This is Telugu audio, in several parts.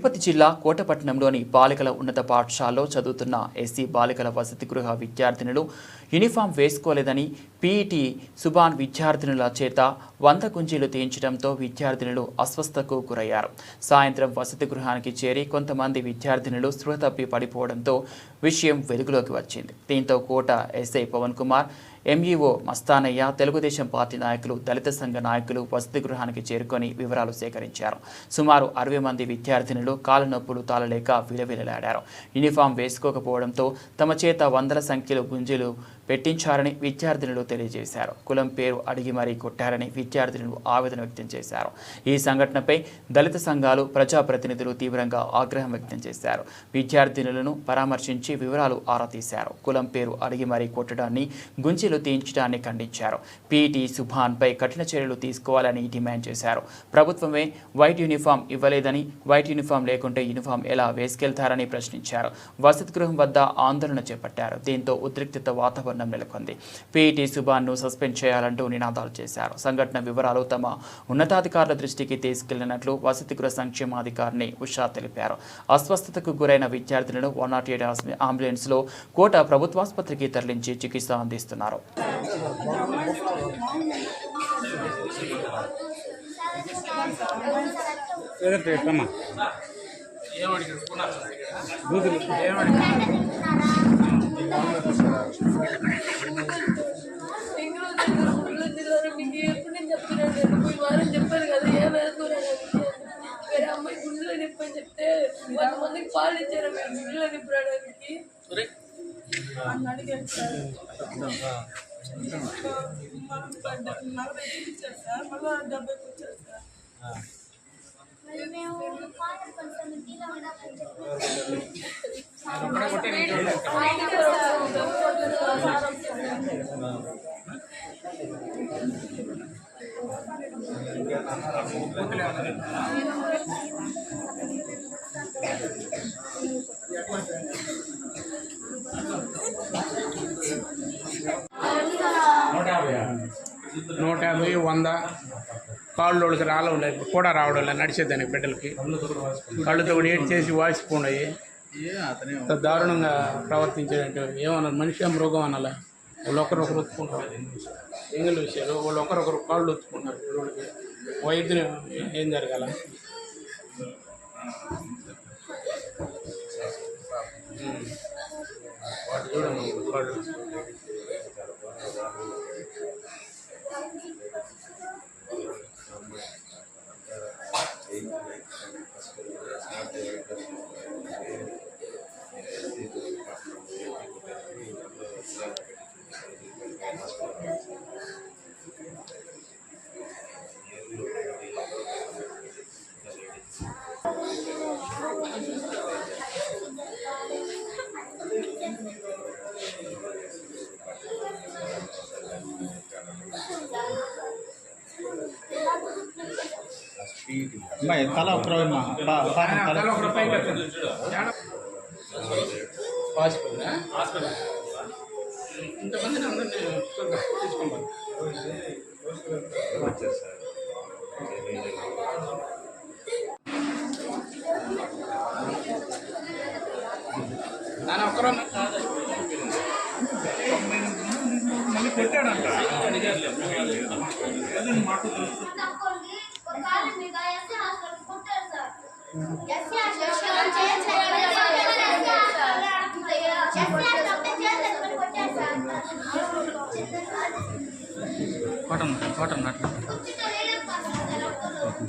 తిరుపతి జిల్లా కోటపట్నంలోని బాలికల ఉన్నత పాఠశాలలో చదువుతున్న ఎస్సీ బాలికల వసతి గృహ విద్యార్థినులు యూనిఫామ్ వేసుకోలేదని పీఈటీ సుబాన్ విద్యార్థినుల చేత వంద కుంజీలు తీయించడంతో విద్యార్థినులు అస్వస్థకు గురయ్యారు. సాయంత్రం వసతి గృహానికి చేరి కొంతమంది విద్యార్థినులు స్పృహ తప్పి పడిపోవడంతో విషయం వెలుగులోకి వచ్చింది. దీంతో Kota SI Pavan Kumar MEO Mastanayya Telugu Desam party నాయకులు దళిత సంఘ నాయకులు వసతి గృహానికి చేరుకొని వివరాలు సేకరించారు. సుమారు అరవై మంది విద్యార్థినులు కాళ్ళనొప్పులు తాళలేక విలవిలలాడారు. యూనిఫామ్ వేసుకోకపోవడంతో తమ చేత వందల సంఖ్యలో గుంజీలు పెట్టించారని విద్యార్థినులు తెలియజేశారు. కులం పేరు అడిగి మరీ కొట్టారని విద్యార్థినులు ఆవేదన వ్యక్తం చేశారు. ఈ సంఘటనపై దళిత సంఘాలు ప్రజాప్రతినిధులు తీవ్రంగా ఆగ్రహం వ్యక్తం చేశారు. విద్యార్థినులను పరామర్శించి వివరాలు ఆరా తీశారు. కులం పేరు అడిగి మరీ కొట్టడాన్ని గుంజీలు తీయించడాన్ని ఖండించారు. పీటీ సుభాన్పై కఠిన చర్యలు తీసుకోవాలని డిమాండ్ చేశారు. ప్రభుత్వమే వైట్ యూనిఫామ్ ఇవ్వలేదని వైట్ యూనిఫామ్ లేకుంటే యూనిఫామ్ ఎలా వేసుకెళ్తారని ప్రశ్నించారు. వసతి గృహం వద్ద ఆందోళన చేపట్టారు. దీంతో ఉద్రిక్తత వాతావరణం నెలకొంది. పీఈటీ సుభాన్ను సస్పెండ్ చేయాలంటూ నినాదాలు చేశారు. సంఘటన వివరాలు తమ ఉన్నతాధికారుల దృష్టికి తీసుకెళ్ళినట్లు వసతి గృహ సంక్షేమాధికారిని ఉషా తెలిపారు. అస్వస్థతకు గురైన విద్యార్థులను వన్ నాట్ ఎయిట్ అంబులెన్స్లో కోట ప్రభుత్వాసుపత్రికి తరలించి చికిత్స అందిస్తున్నారు. వంద మందికి పాలు ఇచ్చారు మీరు గుండెలో నింపడానికి అని నూట యాభై వంద. కాళ్ళు వాళ్ళకి రాలవు కూడా రావడం లేదు. నడిచేదానికి బిడ్డలకి. కళ్ళుతో నీట్ ఏడ్ చేసి వాసిపోయి దారుణంగా ప్రవర్తించారంటే ఏమన్నారు? మనిషి మృగం అనాలా? వాళ్ళు ఒకరొకరు ఒత్తుకుంటారు ఎంగిల్ విషయాలు? వాళ్ళు ఒకరొకరు కాళ్ళు ఒత్తుకుంటారు వైద్యులు ఏం జరగాల. వాటి చూడండి కాళ్ళు అమ్మాయి తల ఒక అమ్మా పాపం తల తల ఒకరు పైకి ఎత్తండి. హాస్పిటల్ హాస్పిటల్ ఇంతమందిని అందరినీ తీసుకోమని దాని ఒక్కరో మళ్ళీ కొట్టాడంట ఏదైనా మాట తెలుసు తక్కువకి ఒక కాలం మీద ఎస్సీ హాస్టల్కి కొట్టారు సార్ ఎస్సీ హాస్టల్ చేంజ్ చేయాలి ఎస్సీ హాస్టల్ ఉంటే చేంజ్ చేసుకొని కొట్టారు సార్ కాటన్ కాటన్ అట్లా కుర్చీతో వేయలేకపోతున్నారు సార్ ఒక్కరు.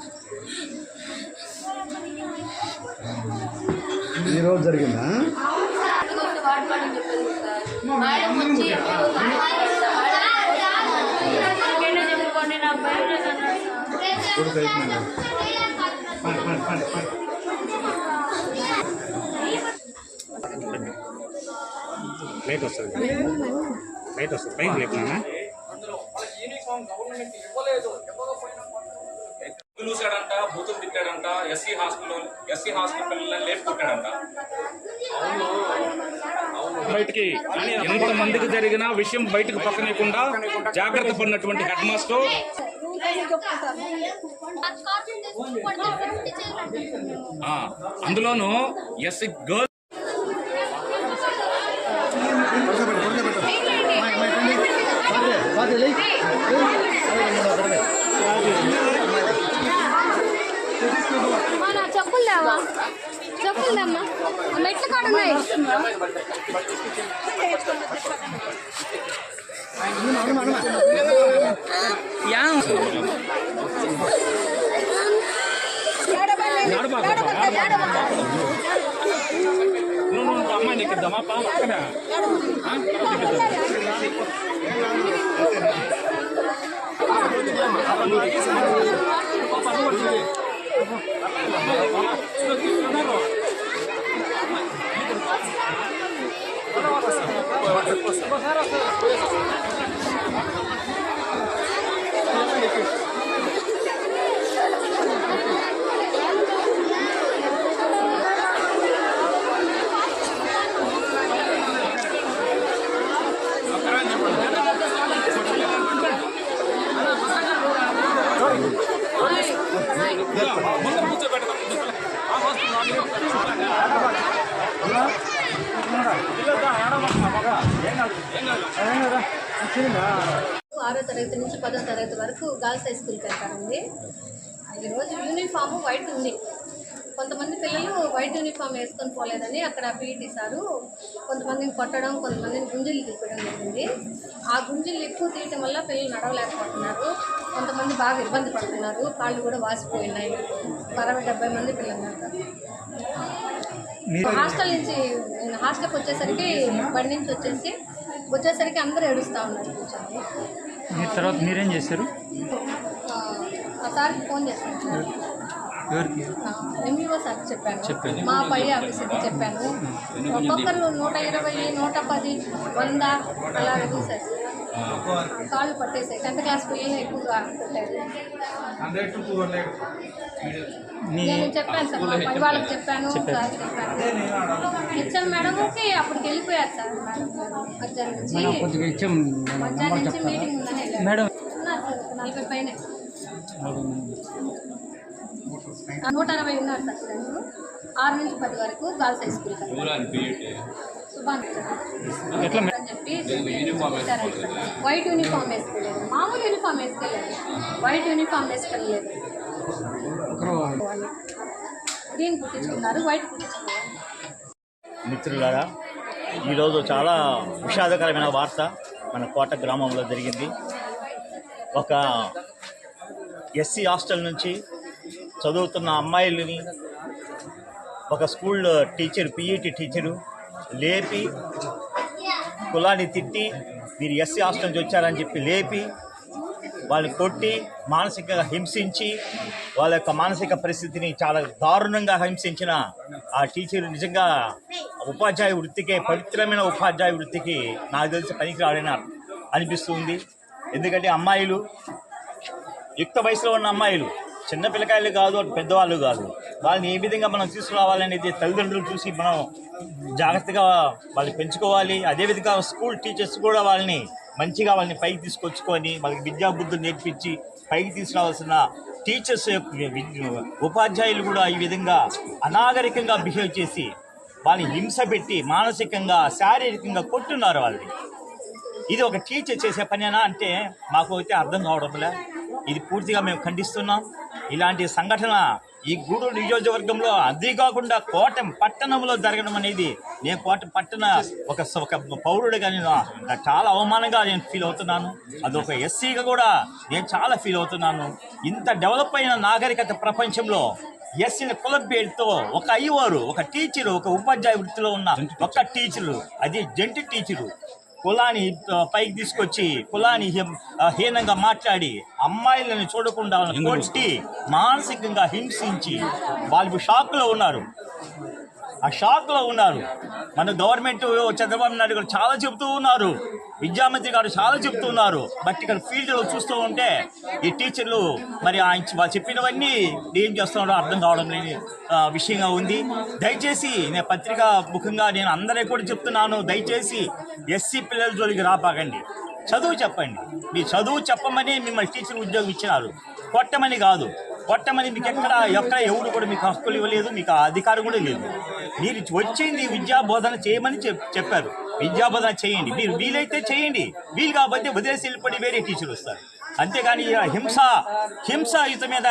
ఈ రోజు జరిగిందా ఇంకొకటి లైట్ వస్తుంది. లైట్ వస్తుంది. పైకి లేకున్నా చూశాడంట బూతులు తిట్టాడంట ఎస్సీ హాస్పిటల్ ఎస్సీ హాస్పిటల్ లేపు కొట్టాడంట అవును. బయటికి ఎంత మందికి జరిగిన విషయం బయటకు పక్కనేయకుండా జాగ్రత్త పడినటువంటి హెడ్ మాస్టర్. అందులోనూ ఎస్సీ గర్ల్ మెట్ల కాడ ఉన్నాయి అమ్మాయి నీకు ఇద్దామా పా అక్కడ Gracias. ఆరో తరగతి నుంచి పదో తరగతి వరకు గర్ల్స్ హై స్కూల్కి వెళ్తారండి. ఈరోజు యూనిఫామ్ వైట్ ఉంది. కొంతమంది పిల్లలు వైట్ యూనిఫామ్ వేసుకొని పోలేదని అక్కడ పీఈటీ సారు కొంతమందిని కొట్టడం కొంతమందిని గుంజులు తీపడం జరిగింది. ఆ గుంజులు ఎక్కువ తీయటం వల్ల పిల్లలు నడవలేకపోతున్నారు. కొంతమంది బాగా ఇబ్బంది పడుతున్నారు. కాళ్ళు కూడా వాసిపోయినాయి. అరవై డెబ్బై మంది పిల్లలు హాస్టల్ నుంచి నేను హాస్టల్కి వచ్చేసరికి బండి నుంచి వచ్చేసి వచ్చేసరికి అందరూ ఏడుస్తూ ఉన్నారు కూర్చొని. మీరు తర్వాత మీరేం చేశారు? ఆ, సార్కి ఫోన్ చేశాను. సార్ ఎవరికి ఎంఈఓ సార్కి చెప్పాను. చెప్పాను. మా పై ఆఫీసర్కి చెప్పాను. ఒక్కొక్కరు నూట ఇరవై నూట పది వంద అలా వేసారు కాళ్ళు పట్టేసాయి. టెన్త్ క్లాస్ పిల్లలు ఎక్కువగా కొట్టారు. నేను చెప్పాను సార్ మా పై వాళ్ళకి చెప్పాను సార్ చెప్పాను. హెచ్ఎం మేడంకి అప్పటికి వెళ్ళిపోయారు సార్ మేడం. మధ్యాహ్నం నుంచి మధ్యాహ్నం నుంచి మీటింగ్ ఉందని. మేడం. ఉన్నారు సార్ నలభై పైన. నూట అరవై ఉన్నారు సార్ ఆరు నుంచి పది వరకు గర్ల్స్ హై స్కూల్ సుభాన్ ఎట్లా అని చెప్పి. వైట్ యూనిఫామ్ వేసుకెళ్ళలేదు మామూలు యూనిఫామ్ వేసుకెళ్ళలేదు వైట్ యూనిఫామ్ వేసుకెళ్ళలేదు గ్రీన్ కుట్టించుకున్నారు. వైట్ కుట్టించుకున్నారు. మిత్రులారా ఈరోజు చాలా విషాదకరమైన వార్త మన కోట గ్రామంలో జరిగింది. ఒక ఎస్సీ హాస్టల్ నుంచి చదువుతున్న అమ్మాయిలని ఒక స్కూల్ టీచర్ పిఈటి టీచరు లేపి కులాన్ని తిట్టి మీరు ఎస్సీ హాస్టల్ నుంచి వచ్చారని చెప్పి లేపి వాళ్ళని కొట్టి మానసికంగా హింసించి వాళ్ళ యొక్క మానసిక పరిస్థితిని చాలా దారుణంగా హింసించిన ఆ టీచర్ నిజంగా ఉపాధ్యాయ వృత్తికే పవిత్రమైన ఉపాధ్యాయ వృత్తికి నాకు తెలిసి పనికిరాడని అనిపిస్తుంది. ఎందుకంటే అమ్మాయిలు యుక్త వయసులో ఉన్న అమ్మాయిలు చిన్న పిల్లకాయలు కాదు పెద్దవాళ్ళు కాదు. వాళ్ళని ఏ విధంగా మనం తీసుకురావాలనేది తల్లిదండ్రులు చూసి మనం జాగ్రత్తగా వాళ్ళని పెంచుకోవాలి. అదేవిధంగా స్కూల్ టీచర్స్ కూడా వాళ్ళని మంచిగా వాళ్ళని పైకి తీసుకొచ్చుకొని వాళ్ళకి విద్యా నేర్పించి పైకి తీసుకురావాల్సిన టీచర్స్ యొక్క ఉపాధ్యాయులు కూడా ఈ విధంగా అనాగరికంగా బిహేవ్ చేసి వాళ్ళని హింస పెట్టి మానసికంగా శారీరకంగా కొట్టున్నారు వాళ్ళని. ఇది ఒక టీచర్ చేసే పనేనా అంటే మాకు అయితే అర్థం కావడంలే. ఇది పూర్తిగా మేము ఖండిస్తున్నాం. ఇలాంటి సంఘటన ఈ గూడూరు నియోజకవర్గంలో అది కాకుండా కోట పట్టణంలో జరగడం అనేది నేను కోట పట్టణ ఒక స- ఒక పౌరుడిగా నేను చాలా అవమానంగా నేను ఫీల్ అవుతున్నాను. అదొక ఎస్సీగా కూడా నేను చాలా ఫీల్ అవుతున్నాను. ఇంత డెవలప్ అయిన నాగరికత ప్రపంచంలో ఎస్సీని కుల పేరుతో ఒక అయ్యవారు ఒక టీచరు ఒక ఉపాధ్యాయ వృత్తిలో ఉన్న ఒక టీచరు అది జంటి టీచరు కులాన్ని పైకి తీసుకొచ్చి కులాన్ని హీనంగా మాట్లాడి అమ్మాయిలను చూడకుండా కొట్టి మానసికంగా హింసించి వాళ్ళు షాక్లో ఉన్నారు. ఆ షాక్లో ఉన్నారు. మన గవర్నమెంట్ చంద్రబాబు నాయుడు గారు చాలా చెబుతూ ఉన్నారు. విద్యామంత్రి గారు చాలా చెప్తూ ఉన్నారు. బట్ ఇక్కడ ఫీల్డ్లో చూస్తూ ఉంటే ఈ టీచర్లు మరి ఆయన చెప్పినవన్నీ ఏం చేస్తున్నారో అర్థం కావడం లేని విషయంగా ఉంది. దయచేసి నేను పత్రిక ముఖంగా నేను అందరికీ కూడా చెప్తున్నాను. దయచేసి ఎస్సీ పిల్లల జోలికి రాపాకండి. చదువు చెప్పండి. మీ చదువు చెప్పమని మిమ్మల్ని టీచర్ ఉద్యోగం ఇచ్చినారు. కొట్టమని కాదు. కొట్టమని మీకు ఎక్కడ ఎక్కడ ఎవరు కూడా మీకు హక్కులు ఇవ్వలేదు. మీకు అధికారం కూడా లేదు. మీరు వచ్చింది విద్యా బోధన చేయమని చెప్- చెప్పారు. విద్యా బోధన చేయండి. మీరు వీలైతే చేయండి. వీలు కాబట్టి వదిలేసి వెళ్ళిపోయి వేరే టీచర్ వస్తారు. అంతేగాని హింస హింస యుత మీద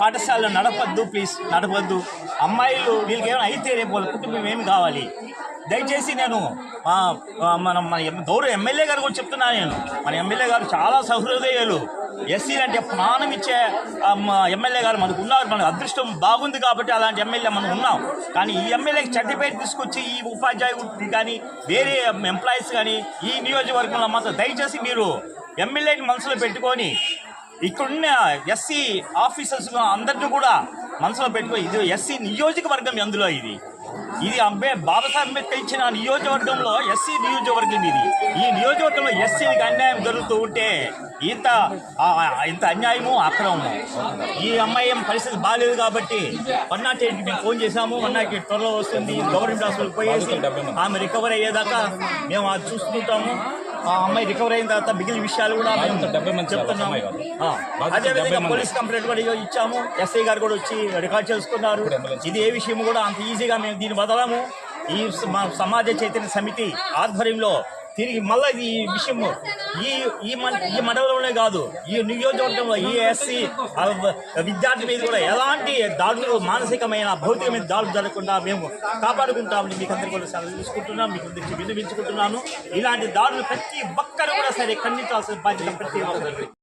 పాఠశాలలో నడపద్దు ప్లీజ్ నడపద్దు. అమ్మాయిలు వీళ్ళకి ఏమైనా అయితే రేపు వాళ్ళ కుటుంబం ఏమి కావాలి? దయచేసి నేను మనం మన ఎమ్- గౌరవ ఎమ్మెల్యే గారు కూడా చెప్తున్నాను నేను. మన ఎమ్మెల్యే గారు చాలా సహృదయాలు. ఎస్సీ అంటే ప్రాణం ఇచ్చే ఎమ్మెల్యే గారు మనకు ఉన్నారు. మన అదృష్టం బాగుంది కాబట్టి అలాంటి ఎమ్మెల్యే మనం ఉన్నాం. కానీ ఈ ఎమ్మెల్యేకి చెడ్డ తీసుకొచ్చి ఈ ఉపాధ్యాయుడు కానీ వేరే ఎంప్లాయీస్ కానీ ఈ నియోజకవర్గంలో మాత్రం దయచేసి మీరు ఎమ్మెల్యేని మనసులో పెట్టుకొని ఇక్కడున్న ఎస్సీ ఆఫీసర్స్ అందరినీ కూడా మనసులో పెట్టుకొని ఇది ఎస్సీ నియోజకవర్గం ఎందులో ఇది? ఇది అంబే బాబాసాహెబ్ అంబేద్కర్ ఇచ్చిన నియోజకవర్గంలో ఎస్సీ నియోజకవర్గం ఇది. ఈ నియోజకవర్గంలో ఎస్సీకి అన్యాయం జరుగుతూ ఉంటే ఇంత ఇంత అన్యాయము అక్రమము ఈ అమ్మాయి పరిస్థితి బాగాలేదు కాబట్టి వన్ నాట్ మేము ఫోన్ చేశాము. వన్ నాట్ ఎయిట్ త్వరలో వస్తుంది. గవర్నమెంట్ హాస్పిటల్ పోయేసి ఆమె రికవర్ అయ్యేదాకా మేము అది చూసుకుంటాము. ఆ అమ్మాయి రికవర్ అయిన తర్వాత మిగిలిన విషయాలు కూడా మేము చెప్తున్నాము. అదేవిధంగా. పోలీస్ కంప్లైంట్ కూడా ఇచ్చాము. ఎస్ఐ గారు కూడా వచ్చి రికార్డ్ చేసుకున్నారు. ఇది ఏ విషయం కూడా అంత ఈజీగా మేము దీన్ని వదలము. ఈ మా సమాజ చైతన్య సమితి ఆధ్వర్యంలో తిరిగి మళ్ళా ఈ విషయం ఈ ఈ ఈ మండలంలోనే కాదు ఈ నియోజకవర్గంలో ఈ ఎస్సీ విద్యార్థి మీద కూడా ఎలాంటి దాడులు మానసికమైన భౌతికమైన దాడులు జరగకుండా మేము కాపాడుకుంటామని మీకు అందరికీ కూడా సెలవు తీసుకుంటున్నాం మీకు అందరికీ విన్నవించుకుంటున్నాను. ఇలాంటి దాడులు ప్రతి ఒక్కరు కూడా సరే ఖండించాల్సిన బాధ్యత ప్రతి ఒక్కరు